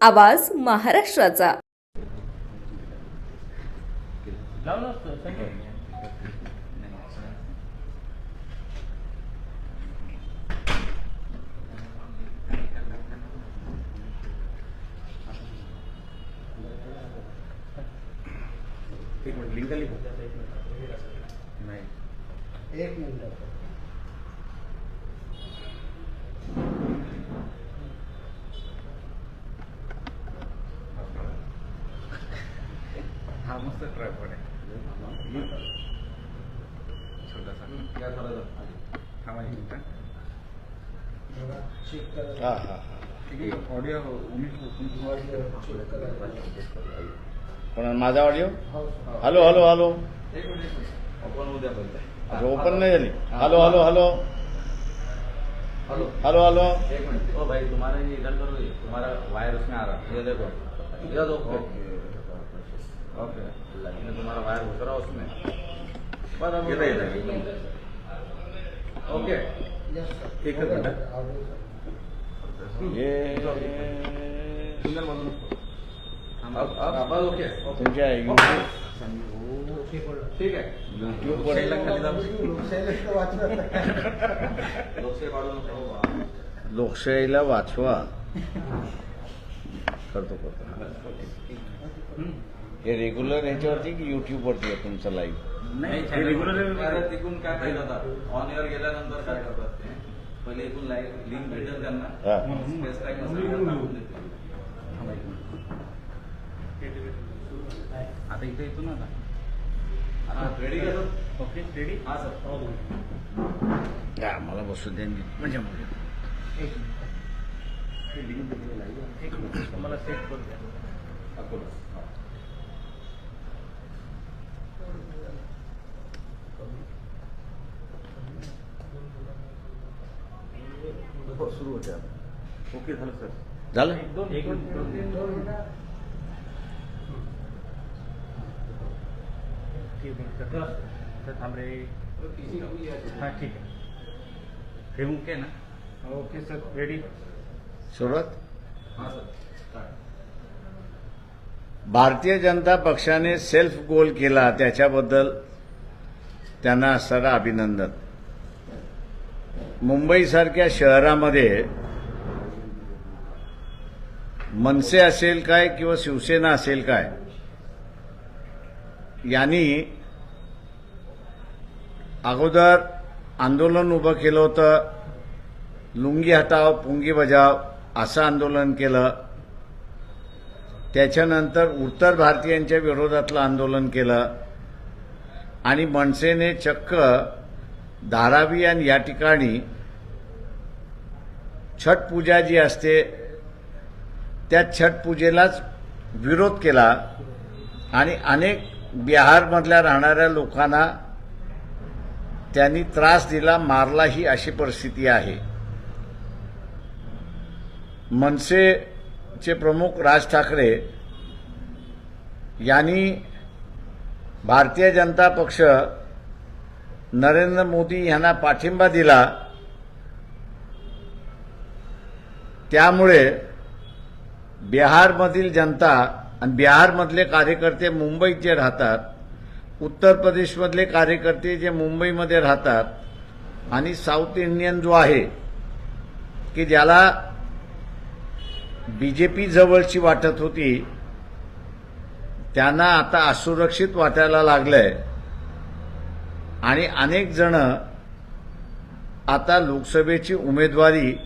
आवाज महाराष्ट्राचा एक मिनिट लिंक लिहू नाही एक मिनिट हा मस्त ट्रायपॉड आहे. छोटासा. हा हा. चेक करा हा हा हा ठीक आहे. ऑडिओ पण माझा ऑडिओ हॅलो हॅलो हॅलो अच्छा ओपन नहीं झाली. Hello hello hello hello hello hello एक मिनट. ओ भाई तुम्हारा ये इधर करो ये तुम्हारा वायर उसमें आ रहा है. ये देखो. ये देखो ओके ओके ये तुम्हारा वायर घुस रहा है उसमें बरं. येतं, येतं. ओके यस सर एकच मिनिट. हे. सुंदर म्हणून अब अब बस ओके तुमच्या ठीक आहे. युट्यूब लोकशाहीला खाली दाबू. लोकशाहीला वाचलं लोकशाही काढू नको लोकशाहीला वाचवा. करतो करतो. हे रेग्युलर ह्याच्यावरती की युट्यूबवरती आहे तुमचं लाईव्ह नाही हे तिकून काय काय करतात ऑन एअर गेल्यानंतर काय करतात ते? पहिले इथून लाईव्ह लिंक भेटेल त्यांना. हा. स्पेस टाईम असेल तर टाकून देतील. आता इथे येतो ना आता. हा, ready का सर? ओके रेडी हा सर. हा मला बसू द्या म्हणजे म्हणजे एक मिनिट. एक मिनिट. मला सेट करू द्या. अकोला हा. सुरू होते आता ओके झालं सर. झालं? एक दोन एक मिनिट दोन मिनिटं. ठीक आहे सर. सर थांब रे. हा ठीक आहे. हे ओके ना? Okay sir. रेडी सुरुवात? हा. भारतीय जनता पक्षाने सेल्फ गोल केला त्याच्याबद्दल त्यांना असणारं अभिनंदन. मुंबईसारख्या शहरामध्ये मनसे असेल काय किंवा शिवसेना असेल काय यांनी अगोदर आंदोलन उभं केलं होतं. लुंगी हटाव पुंगी बजाव असं आंदोलन केलं. त्याच्यानंतर उत्तर भारतीयांच्या विरोधातलं आंदोलन केलं. आणि मनसेने चक्क धारावी आणि या ठिकाणी छठ पूजा जी असते त्या छठ पूजेलाच विरोध केला आणि अनेक बिहारमधल्या राहणाऱ्या लोकांना त्यांनी त्रास दिला मारला ही अशी परिस्थिती आहे. मनसेचे प्रमुख राज ठाकरे यांनी भारतीय जनता पक्ष नरेंद्र मोदी यांना पाठिंबा दिला त्यामुळे बिहारमधील जनता आणि बिहारमधले कार्यकर्ते मुंबईत जे राहतात उत्तर प्रदेशमधले कार्यकर्ते जे मुंबईमध्ये राहतात आणि साऊथ इंडियन जो आहे की ज्याला बीजेपी जवळची वाटत होती त्यांना आता असुरक्षित वाटायला लागलंय. आणि अनेक जण आता लोकसभेची उमेदवारी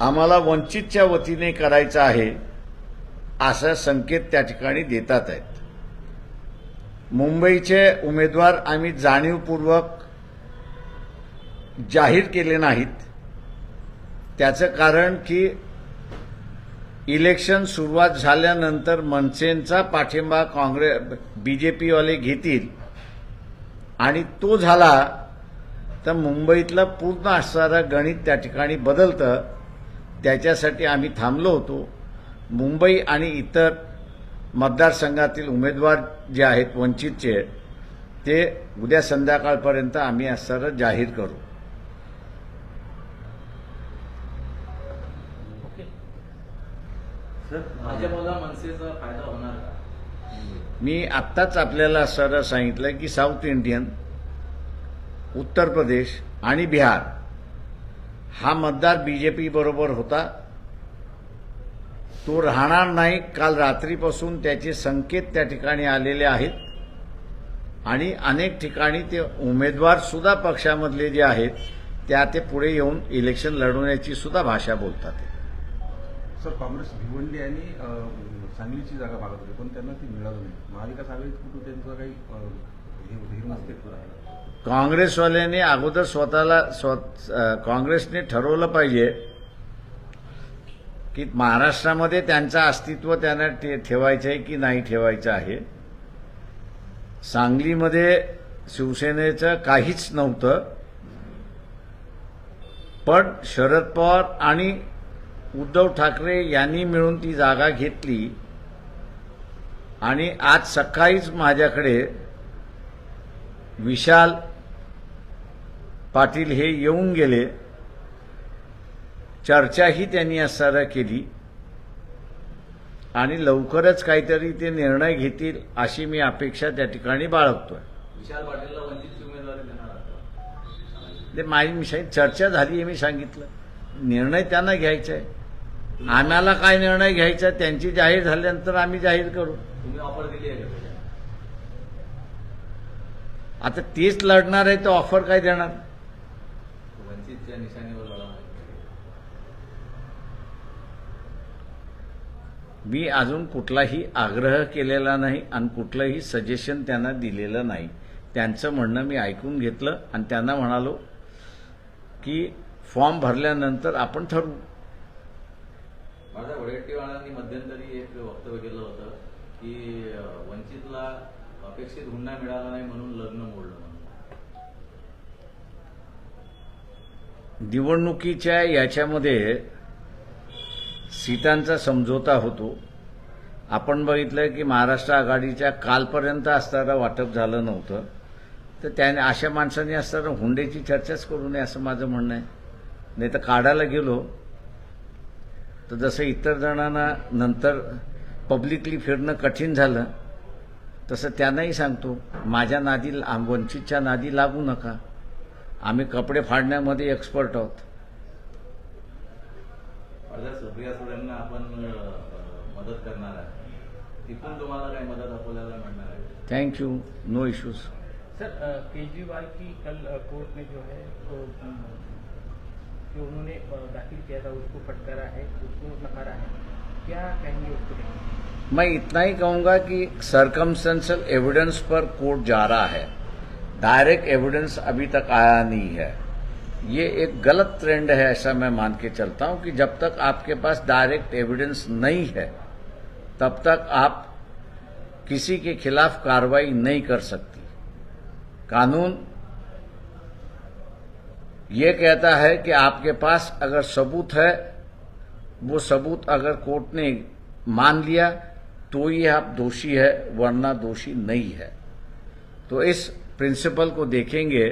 आम्हाला वंचितच्या वतीने करायचं आहे असा संकेत त्या ठिकाणी देतात आहेत. मुंबईचे उमेदवार आम्ही जाणीवपूर्वक जाहीर केले नाहीत. त्याचं कारण की इलेक्शन सुरुवात झाल्यानंतर मनसेंचा पाठिंबा काँग्रेस बीजेपीवाले घेतील. आणि तो झाला तर मुंबईतलं पूर्ण असणारं गणित त्या ठिकाणी बदलतं. त्याच्यासाठी आम्ही थांबलो होतो. मुंबई आणि इतर मतदारसंघातील उमेदवार जे आहेत वंचितचे ते उद्या संध्याकाळपर्यंत आम्ही असणारं जाहीर करू. सर भाजपला मनसेचा फायदा मी आत्ताच आपल्याला सरळ सांगितलं की साऊथ इंडियन उत्तर प्रदेश आणि बिहार हा मतदार बी जे बरोबर होता. तो राहणार नाही काल रात्रीपासून त्याचे संकेत त्या ठिकाणी आलेले आहेत. आणि अनेक ठिकाणी ते उमेदवार सुद्धा पक्षामधले जे आहेत त्या ते पुढे येऊन इलेक्शन लढवण्याची सुद्धा भाषा बोलतात. सर काँग्रेस भिवंडी आणि सांगलीची जागा मागत होती पण त्यांना ती मिळाली नाही. महाविकास आघाडीत कुठं त्यांचं काही काँग्रेसवाल्यांनी अगोदर स्वतःला स्व काँग्रेसने ठरवलं पाहिजे की महाराष्ट्रामध्ये त्यांचं अस्तित्व त्यांना ठेवायचं आहे की नाही ठेवायचं आहे. सांगलीमध्ये शिवसेनेचं काहीच नव्हतं. पण शरद पवार आणि उद्धव ठाकरे यांनी मिळून ती जागा घेतली. आणि आज सकाळीच माझ्याकडे विशाल पाटील हे येऊन गेले. चर्चाही त्यांनी असताना केली. आणि लवकरच काहीतरी ते निर्णय घेतील अशी मी अपेक्षा त्या ठिकाणी बाळगतोय. विशाल पाटीलला उमेदवारी देणार माझी मी चर्चा झाली आहे मी सांगितलं. निर्णय त्यांना घ्यायचा आहे. आम्हाला काय निर्णय घ्यायचा त्यांची जाहीर झाल्यानंतर आम्ही जाहीर करू. तुम्ही ऑफर दिली आहे? आता तेच लढणार आहे तर ऑफर काय देणार? वंचितच्या निशाणीवर मी अजून कुठलाही आग्रह केलेला नाही आणि कुठलंही सजेशन त्यांना दिलेलं नाही. त्यांचं म्हणणं मी ऐकून घेतलं आणि त्यांना म्हणालो की फॉर्म भरल्यानंतर आपण ठरवू. माझ्या वडेट्टीवाळांनी मध्यंतरी एक वक्तव्य केलं होतं की वंचितला अपेक्षित हुंडा मिळाला नाही म्हणून लग्न मोडलं म्हणून. निवडणुकीच्या याच्यामध्ये सीटांचा समझोता होतो. आपण बघितलं की महाराष्ट्र आघाडीच्या कालपर्यंत असताना वाटप झालं नव्हतं. तर त्याने अशा माणसांनी असताना हुंड्याची चर्चाच करू नये असं माझं म्हणणं आहे. नाही तर काढायला गेलो तर जसं इतर जणांना नंतर पब्लिकली फिरणं कठीण झालं तसं त्यांनाही सांगतो माझ्या नादी वंचितच्या नादी लागू नका. आम्ही कपडे फाडण्यामध्ये एक्सपर्ट आहोत. अर्ध्या सुप्रिया सुळेंना आपण अं, मदत करणार आहे. तिथून तुम्हाला काही मदत अकोल्याला मिळणार आहे? Thank you no issues sir Kejriwal की कल कोर्ट ने जो है अम, जो उन्होंने दाखिल किया था, उसको फटकारा है, उसको नकारा है। क्या कहेंगे उसको मैं इतना ही कहूँगा कि सरकमस्टेंशियल एविडेंस पर कोर्ट जा रहा है। डायरेक्ट एविडेंस अभी तक आया नहीं है। ये एक गलत ट्रेंड है, ऐसा मैं मान के चलता हूँ कि जब तक आपके पास डायरेक्ट एविडेंस नहीं है, तब तक आप किसी के खिलाफ कार्रवाई नहीं कर सकती। कानून ये कहता है कि आपके पास अगर सबूत है, वो सबूत अगर कोर्ट ने मान लिया तो ही आप दोषी है, वरना दोषी नहीं है। तो इस प्रिंसिपल को देखेंगे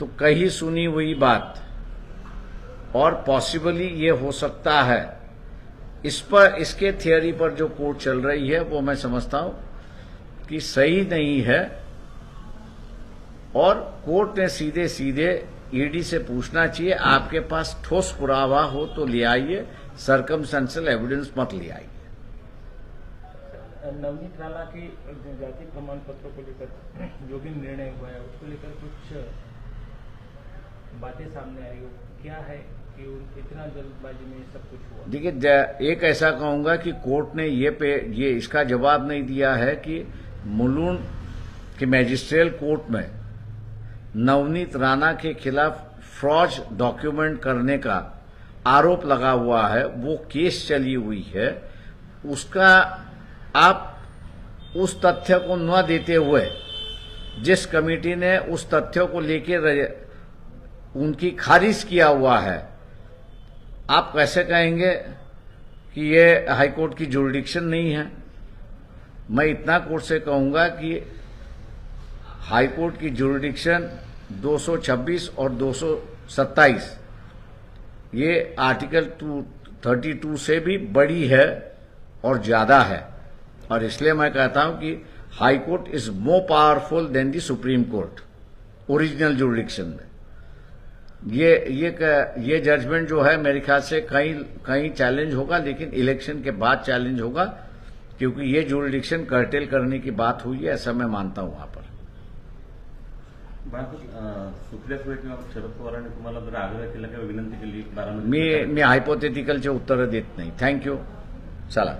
तो कहीं सुनी हुई बात, और पॉसिबली ये हो सकता है। इस पर, इसके थियोरी पर जो कोर्ट चल रही है, वो मैं समझता हूँ कि सही नहीं है, और कोर्ट ने सीधे सीधे ईडी से पूछना चाहिए आपके पास ठोस पुरावा हो तो ले आइए सरकमस्टेंशियल एविडेंस मत ले आइए। नवनीत राणा के जाति प्रमाण पत्रों को लेकर जो भी निर्णय हुआ है उसको लेकर कुछ बातें सामने आई हो। क्या है कि इतना जल्दबाजी में सब कुछ हुआ? देखिए एक ऐसा कहूँगा कि कोर्ट ने ये पे ये इसका जवाब नहीं दिया है कि मुलून के मैजिस्ट्रियल कोर्ट में नवनीत राणा के खिलाफ फ्रॉज डॉक्यूमेंट करने का आरोप लगा हुआ है, वो केस चली हुई है। उसका आप उस तथ्य को न देते हुए जिस कमेटी ने उस तथ्य को लेकर उनकी खारिज किया हुआ है, आप कैसे कहेंगे कि ये हाईकोर्ट की जुरिडिक्शन नहीं है? मैं इतना कोर्ट से कहूँगा कि हाईकोर्ट की जुरिडिक्शन 226 और 227 ये आर्टिकल टू 32 से भी बड़ी है और ज़्यादा है। और इसलिए मैं कहता हूँ कि high court is more powerful than the supreme court original jurisdiction में। ये ये ये जजमेंट जो है, मेरे ख्याल से कहीं कहीं चैलेंज होगा, लेकिन इलेक्शन के बाद चैलेंज होगा, क्योंकि ये जुरिडिक्शन कर्टेल करने की बात हुई है, ऐसा मैं मानता हूँ वहाँ पर। शरद पवारांनी तुम्हाला जर आग्रह केला किंवा विनंती केली मी मी हायपोथेटिकलचे उत्तरं देत नाही. थँक्यू चला.